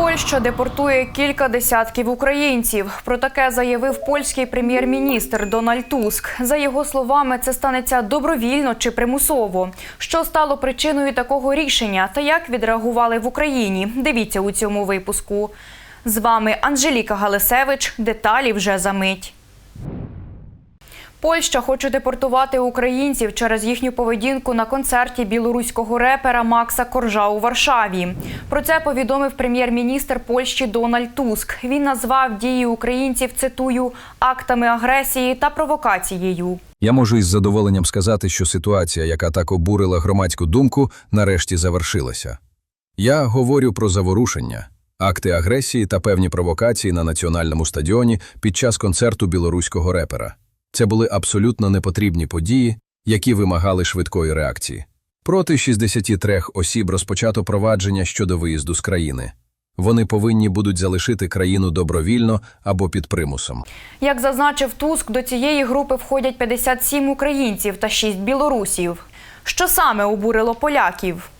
Польща депортує кілька десятків українців. Про таке заявив польський прем'єр-міністр Дональд Туск. За його словами, це станеться добровільно чи примусово. Що стало причиною такого рішення та як відреагували в Україні? Дивіться у цьому випуску. З вами Анжеліка Галисевич. Деталі вже за мить. Польща хоче депортувати українців через їхню поведінку на концерті білоруського репера Макса Коржа у Варшаві. Про це повідомив прем'єр-міністр Польщі Дональд Туск. Він назвав дії українців, цитую, актами агресії та провокацією. Я можу із задоволенням сказати, що ситуація, яка так обурила громадську думку, нарешті завершилася. Я говорю про заворушення, акти агресії та певні провокації на національному стадіоні під час концерту білоруського репера. Це були абсолютно непотрібні події, які вимагали швидкої реакції. Проти 63 осіб розпочато провадження щодо виїзду з країни. Вони повинні будуть залишити країну добровільно або під примусом. Як зазначив Туск, до цієї групи входять 57 українців та 6 білорусів. Що саме обурило поляків?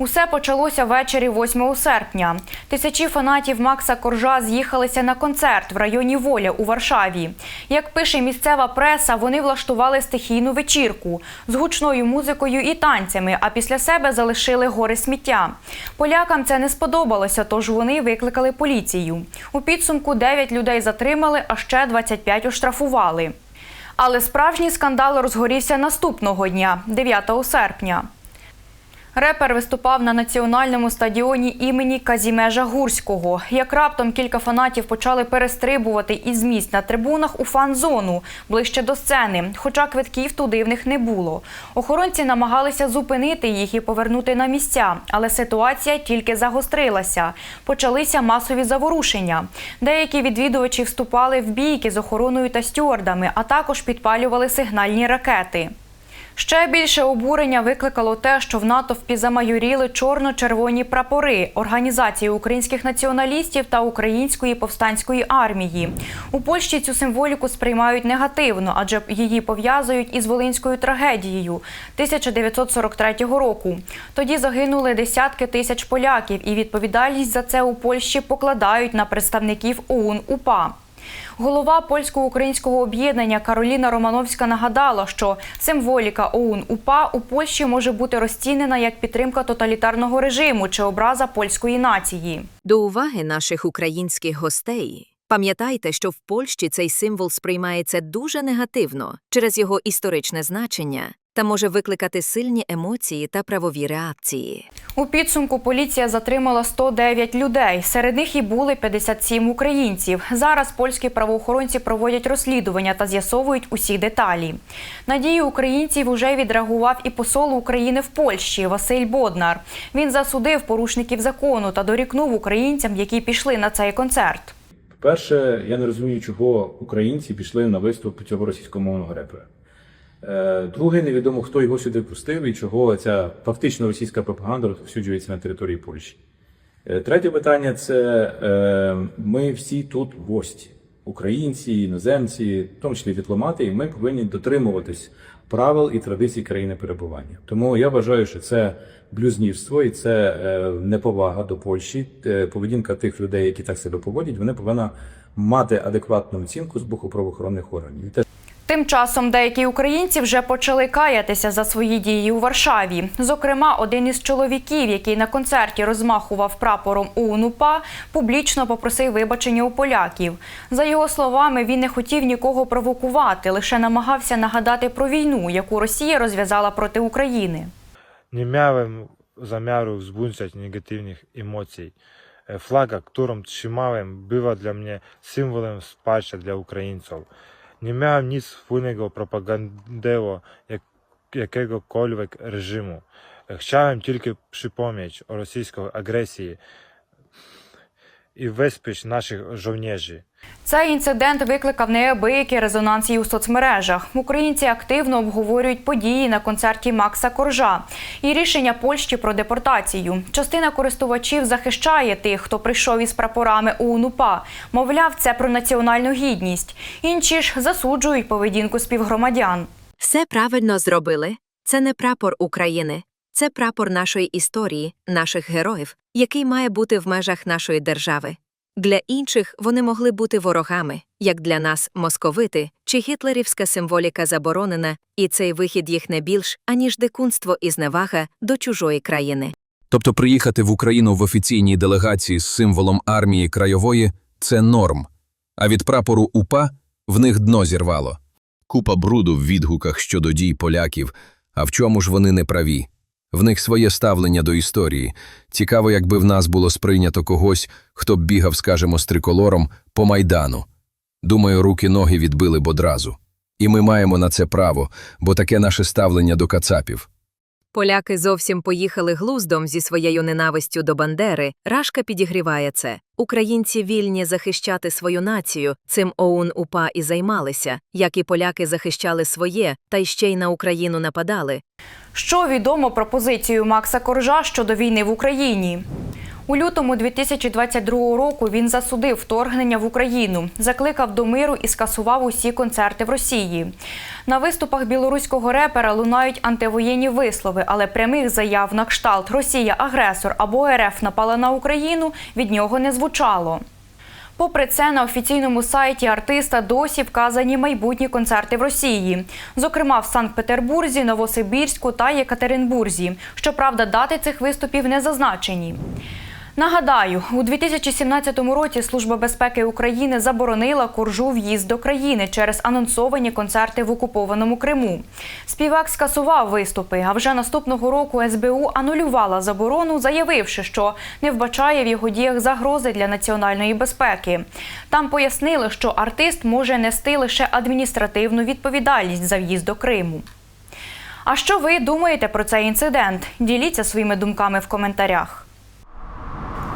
Усе почалося ввечері 8 серпня. Тисячі фанатів Макса Коржа з'їхалися на концерт в районі Воля у Варшаві. Як пише місцева преса, вони влаштували стихійну вечірку з гучною музикою і танцями, а після себе залишили гори сміття. Полякам це не сподобалося, тож вони викликали поліцію. У підсумку 9 людей затримали, а ще 25 оштрафували. Але справжній скандал розгорівся наступного дня, 9 серпня. Репер виступав на національному стадіоні імені Казімежа Гурського. Як раптом кілька фанатів почали перестрибувати із місць на трибунах у фан-зону ближче до сцени, хоча квитків туди в них не було. Охоронці намагалися зупинити їх і повернути на місця, але ситуація тільки загострилася. Почалися масові заворушення. Деякі відвідувачі вступали в бійки з охороною та стюардами, а також підпалювали сигнальні ракети. Ще більше обурення викликало те, що в натовпі замайоріли чорно-червоні прапори Організації українських націоналістів та Української повстанської армії. У Польщі цю символіку сприймають негативно, адже її пов'язують із Волинською трагедією 1943 року. Тоді загинули десятки тисяч поляків, і відповідальність за це у Польщі покладають на представників ОУН УПА. Голова польсько-українського об'єднання Кароліна Романовська нагадала, що символіка ОУН УПА у Польщі може бути розцінена як підтримка тоталітарного режиму чи образа польської нації. До уваги наших українських гостей. Пам'ятайте, що в Польщі цей символ сприймається дуже негативно через його історичне значення та може викликати сильні емоції та правові реакції. У підсумку поліція затримала 109 людей. Серед них і були 57 українців. Зараз польські правоохоронці проводять розслідування та з'ясовують усі деталі. На дії українців уже відреагував і посол України в Польщі Василь Боднар. Він засудив порушників закону та дорікнув українцям, які пішли на цей концерт. Перше, я не розумію, чого українці пішли на виступ цього російськомовного репера. Е, Друге, невідомо, хто його сюди пустив і чого ця фактично російська пропаганда розповсюджується на території Польщі. Е, Третє питання це е, ми всі тут гості, українці, іноземці, в тому числі дипломати, і ми повинні дотримуватись правил і традицій країни перебування. Тому я вважаю, що це блюзнірство і це неповага до Польщі. Поведінка тих людей, які так себе поводять, вони повинна мати адекватну оцінку з боку правоохоронних органів. Тим часом деякі українці вже почали каятися за свої дії у Варшаві. Зокрема, один із чоловіків, який на концерті розмахував прапором УНУПА, публічно попросив вибачення у поляків. За його словами, він не хотів нікого провокувати, лише намагався нагадати про війну, яку Росія розв'язала проти України. Nie miałem zamiaru wzbudzać negatywnych emocji. E, Flaga, którą trzymałem, była dla mnie symbolem wsparcia dla Ukraińców. Nie miałem nic wspólnego propagandeło jak, jakiegokolwiek reżimu. Chciałem tylko przypomnieć o rosyjskiej agresji i wesprzeć naszych żołnierzy. Цей інцидент викликав неабиякий резонанс і у соцмережах. Українці активно обговорюють події на концерті Макса Коржа і рішення Польщі про депортацію. Частина користувачів захищає тих, хто прийшов із прапорами УНУПА. Мовляв, це про національну гідність. Інші ж засуджують поведінку співгромадян. Все правильно зробили. Це не прапор України, Це прапор нашої історії, наших героїв, який має бути в межах нашої держави. Для інших вони могли бути ворогами, як для нас московити чи гітлерівська символіка заборонена, і цей вихід їх не більш, аніж дикунство і зневага до чужої країни. Тобто приїхати в Україну в офіційній делегації з символом армії краєвої – це норм. А від прапору УПА в них дно зірвало. Купа бруду в відгуках щодо дій поляків. А в чому ж вони не праві? В них своє ставлення до історії. Цікаво, якби в нас було сприйнято когось, хто б бігав, скажімо, з триколором по Майдану. Думаю, руки-ноги відбили б одразу. І ми маємо на це право, бо таке наше ставлення до кацапів. Поляки зовсім поїхали глуздом зі своєю ненавистю до Бандери. Рашка підігріває це. Українці вільні захищати свою націю. Цим ОУН УПА і займалися, як і поляки захищали своє, та й ще й на Україну нападали. Що відомо про позицію Макса Коржа щодо війни в Україні? У лютому 2022 року він засудив вторгнення в Україну, закликав до миру і скасував усі концерти в Росії. На виступах білоруського репера лунають антивоєнні вислови, але прямих заяв на кшталт Росія агресор або РФ напала на Україну від нього не звучало. Попри це, на офіційному сайті артиста досі вказані майбутні концерти в Росії, зокрема в Санкт-Петербурзі, Новосибірську та Єкатеринбурзі. Щоправда, дати цих виступів не зазначені. Нагадаю, у 2017 році Служба безпеки України заборонила коржу в'їзд до країни через анонсовані концерти в окупованому Криму. Співак скасував виступи, а вже наступного року СБУ анулювала заборону, заявивши, що не вбачає в його діях загрози для національної безпеки. Там пояснили, що артист може нести лише адміністративну відповідальність за в'їзд до Криму. А що ви думаєте про цей інцидент? Діліться своїми думками в коментарях.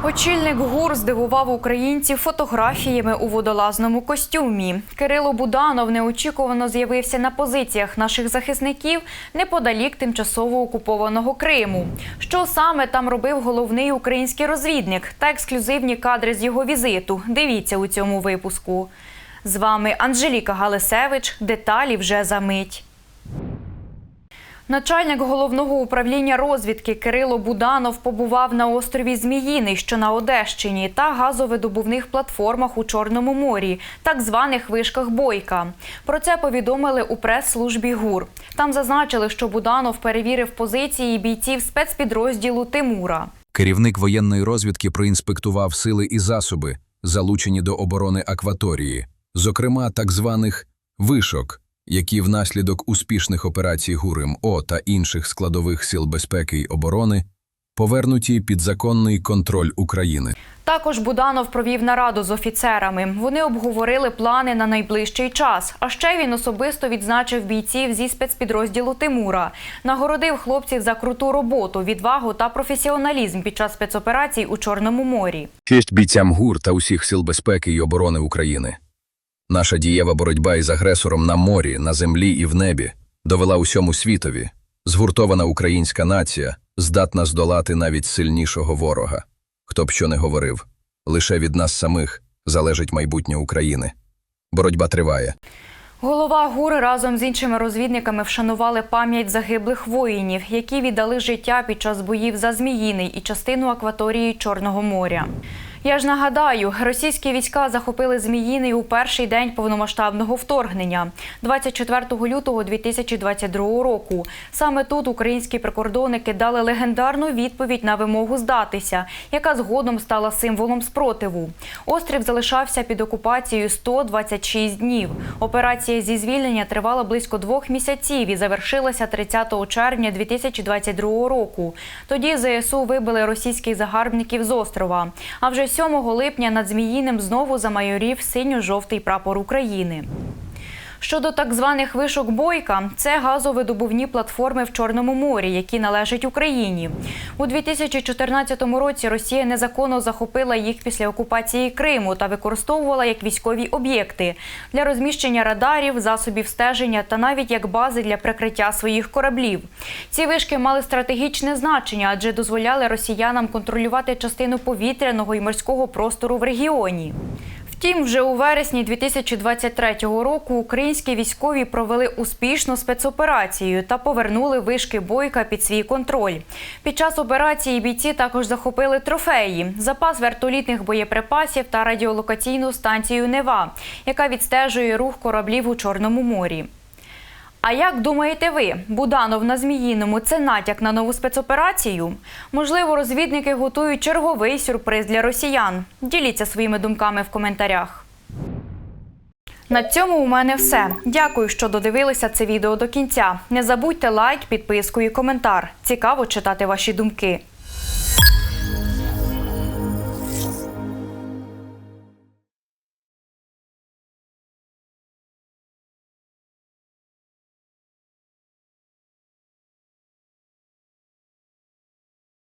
Очільник ГУР здивував українців фотографіями у водолазному костюмі. Кирило Буданов неочікувано з'явився на позиціях наших захисників неподалік тимчасово окупованого Криму. Що саме там робив головний український розвідник та ексклюзивні кадри з його візиту. Дивіться у цьому випуску. З вами Анжеліка Галисевич. Деталі вже за мить. Начальник головного управління розвідки Кирило Буданов побував на острові Зміїний, що на Одещині, та газовидобувних платформах у Чорному морі, так званих вишках Бойка. Про це повідомили у прес-службі ГУР. Там зазначили, що Буданов перевірив позиції бійців спецпідрозділу Тимура. Керівник воєнної розвідки проінспектував сили і засоби, залучені до оборони акваторії, зокрема так званих вишок, які внаслідок успішних операцій ГУРМО та інших складових сил безпеки й оборони повернуті під законний контроль України. Також Буданов провів нараду з офіцерами. Вони обговорили плани на найближчий час. А ще він особисто відзначив бійців зі спецпідрозділу Тимура, нагородив хлопців за круту роботу, відвагу та професіоналізм під час спецоперацій у Чорному морі. Честь бійцям ГУР та усіх сил безпеки й оборони України. Наша дієва боротьба із агресором на морі, на землі і в небі довела усьому світові. Згуртована українська нація здатна здолати навіть сильнішого ворога. Хто б що не говорив, лише від нас самих залежить майбутнє України. Боротьба триває. Голова ГУР разом з іншими розвідниками вшанували пам'ять загиблих воїнів, які віддали життя під час боїв за Зміїний і частину акваторії Чорного моря. Я ж нагадаю, російські війська захопили Зміїний у перший день повномасштабного вторгнення, 24 лютого 2022 року. Саме тут українські прикордонники дали легендарну відповідь на вимогу здатися, яка згодом стала символом спротиву. Острів залишався під окупацією 126 днів. Операція зі звільнення тривала близько двох місяців і завершилася 30 червня 2022 року. Тоді ЗСУ вибили російських загарбників з острова. А вже 7 липня над Зміїним знову замайорів синьо-жовтий прапор України. Щодо так званих вишок Бойка, це газовидобувні платформи в Чорному морі, які належать Україні. У 2014 році Росія незаконно захопила їх після окупації Криму та використовувала як військові об'єкти для розміщення радарів, засобів стеження та навіть як бази для прикриття своїх кораблів. Ці вишки мали стратегічне значення, адже дозволяли росіянам контролювати частину повітряного і морського простору в регіоні. Втім, вже у вересні 2023 року українські військові провели успішну спецоперацію та повернули вишки бойка під свій контроль. Під час операції бійці також захопили трофеї, запас вертолітних боєприпасів та радіолокаційну станцію Нева, яка відстежує рух кораблів у Чорному морі. А як думаєте ви, Буданов на Зміїному це натяк на нову спецоперацію? Можливо, розвідники готують черговий сюрприз для росіян. Діліться своїми думками в коментарях. На цьому у мене все. Дякую, що додивилися це відео до кінця. Не забудьте лайк, підписку і коментар. Цікаво читати ваші думки.